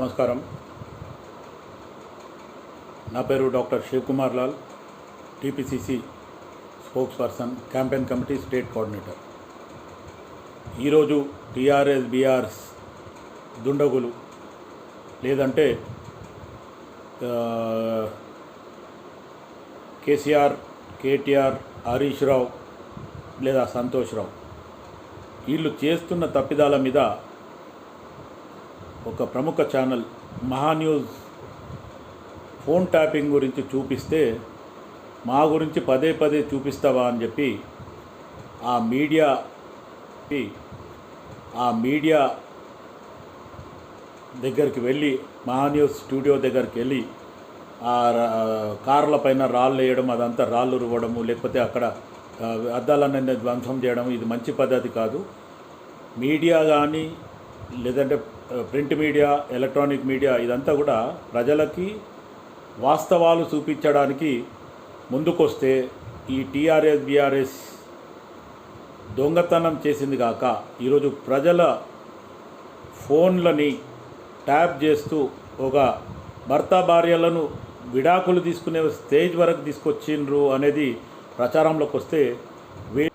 నమస్కారం. నా పేరు doctor Shivakumar Lal TPCC spokesperson campaign committee state coordinator. ఈరోజు టీఆర్ఎస్ బీఆర్ఎస్ దుండగులు లేదంటే కేసీఆర్ కేటీఆర్ హరీష్ రావు లేదా సంతోష్ రావు. వీళ్ళు చేస్తున్న తప్పిదాల మీద ఒక ప్రముఖ ఛానల్ మహాన్యూస్ ఫోన్ ట్యాపింగ్ గురించి చూపిస్తే మా గురించి పదే పదే చూపిస్తావా అని చెప్పి ఆ మీడియా ఆ మీడియా దగ్గరికి వెళ్ళి మహాన్యూస్ స్టూడియో దగ్గరికి వెళ్ళి ఆ రా- కార్ల పైన రాళ్ళు వేయడం అదంతా రాళ్ళు రువ్వడము లేకపోతే అక్కడ అద్దాలన్నీ ధ్వంసం చేయడం ఇది మంచి పద్ధతి కాదు. మీడియా కానీ లేదంటే ప్రింట్ మీడియా ఎలక్ట్రానిక్ మీడియా ఇదంతా కూడా ప్రజలకి వాస్తవాలు చూపించడానికి ముందుకొస్తే ఈ టీఆర్ఎస్ బీఆర్ఎస్ దొంగతనం చేసింది కాక ఈరోజు ప్రజల ఫోన్లని ట్యాప్ చేస్తూ ఒక భర్త భార్యలను విడాకులు తీసుకునే స్టేజ్ వరకు తీసుకొచ్చిండ్రు అనేది ప్రచారంలోకి వస్తే వే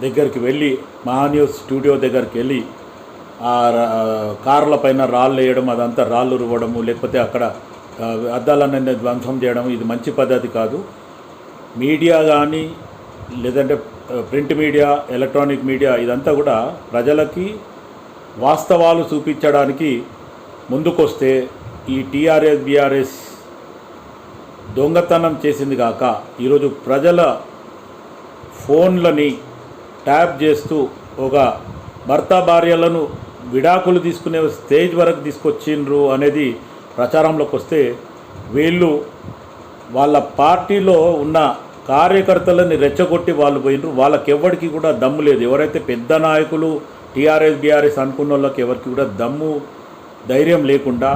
దగ్గరికి వెళ్ళి మహాన్యూస్ స్టూడియో దగ్గరికి వెళ్ళి కార్ల పైన రాళ్ళు వేయడం అదంతా రాళ్ళు రువ్వడము లేకపోతే అక్కడ అద్దాలన్నీ ధ్వంసం చేయడం ఇది మంచి పద్ధతి కాదు. మీడియా కానీ లేదంటే ప్రింట్ మీడియా ఎలక్ట్రానిక్ మీడియా ఇదంతా కూడా ప్రజలకి వాస్తవాలు చూపించడానికి ముందుకొస్తే ఈ టీఆర్ఎస్ బీఆర్ఎస్ దొంగతనం చేసింది కాక ఈరోజు ప్రజల ఫోన్లని ట్యాప్ చేస్తూ ఒక భర్త భార్యలను విడాకులు తీసుకునే స్టేజ్ వరకు తీసుకొచ్చిండ్రు అనేది ప్రచారంలోకి వస్తే వీళ్ళు వాళ్ళ పార్టీలో ఉన్న కార్యకర్తలని రెచ్చగొట్టి వాళ్ళు పోయినరు ఎవరికి కూడా దమ్ము లేదు. ఎవరైతే పెద్ద నాయకులు టీఆర్ఎస్ బీఆర్ఎస్ అనుకున్న వాళ్ళకి ఎవరికి కూడా దమ్ము ధైర్యం లేకుండా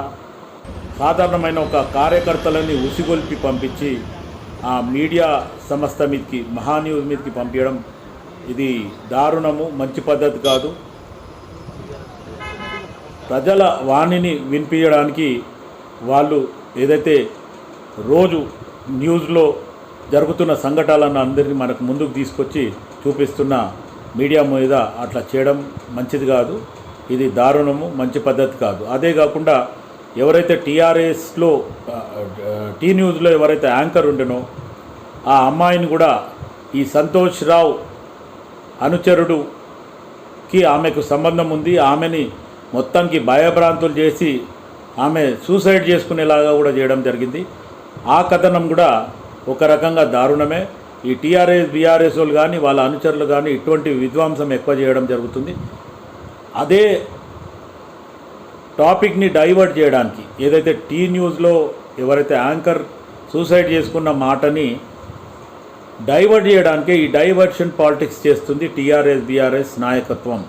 సాధారణమైన ఒక కార్యకర్తలని ఉసిగొల్పి పంపించి ఆ మీడియా సంస్థ మీదకి మహాన్యూస్ మీదకి పంపించడం ఇది దారుణము మంచి పద్ధతి కాదు. ప్రజల వాణిని వినిపించడానికి వాళ్ళు ఏదైతే రోజు న్యూస్లో జరుగుతున్న సంఘటనలను అందరినీ మనకు ముందుకు తీసుకొచ్చి చూపిస్తున్న మీడియా మీద అట్లా చేయడం మంచిది కాదు. ఇది దారుణము మంచి పద్ధతి కాదు. అదే కాకుండా ఎవరైతే టీఆర్ఎస్లో టీ న్యూస్లో ఎవరైతే యాంకర్ ఉండెనో ఆ అమ్మాయిని కూడా ఈ సంతోష్ రావు అనుచరుడుకి ఆమెకు సంబంధం ఉంది. ఆమెని మొత్తానికి భయభ్రాంతులు చేసి ఆమె సూసైడ్ చేసుకునేలాగా కూడా చేయడం జరిగింది. ఆ కథనం కూడా ఒక రకంగా దారుణమే. ఈ టీఆర్ఎస్ బీఆర్ఎస్ వాళ్ళు కానీ వాళ్ళ అనుచరులు కానీ ఇటువంటి విధ్వంసం ఎక్కువ చేయడం జరుగుతుంది. అదే టాపిక్ని డైవర్ట్ చేయడానికి ఏదైతే టీ న్యూస్లో ఎవరైతే యాంకర్ సూసైడ్ చేసుకున్న మాటని డైవర్ట్ చేయడానికి ఈ డైవర్షన్ పాలిటిక్స్ చేస్తుంది టీఆర్ఎస్ బీఆర్ఎస్ నాయకత్వం.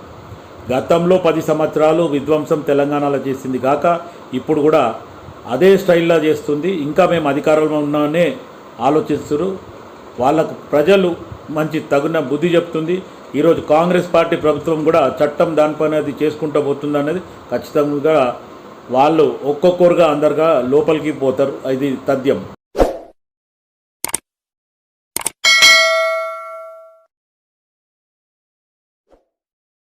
గతంలో పది సంవత్సరాలు విధ్వంసం తెలంగాణలో చేసింది కాక ఇప్పుడు కూడా అదే స్టైల్లో చేస్తుంది. ఇంకా మేము అధికారంలో ఉన్నానే ఆలోచిస్తున్నారు వాళ్ళకు ప్రజలు మంచి తగిన బుద్ధి చెప్తుంది. ఈరోజు కాంగ్రెస్ పార్టీ ప్రభుత్వం కూడా చట్టం దానిపైన అది చేసుకుంటూ పోతుంది అనేది ఖచ్చితంగా వాళ్ళు ఒక్కొక్కరుగా అందరుగా లోపలికి పోతారు. ఇది తథ్యం.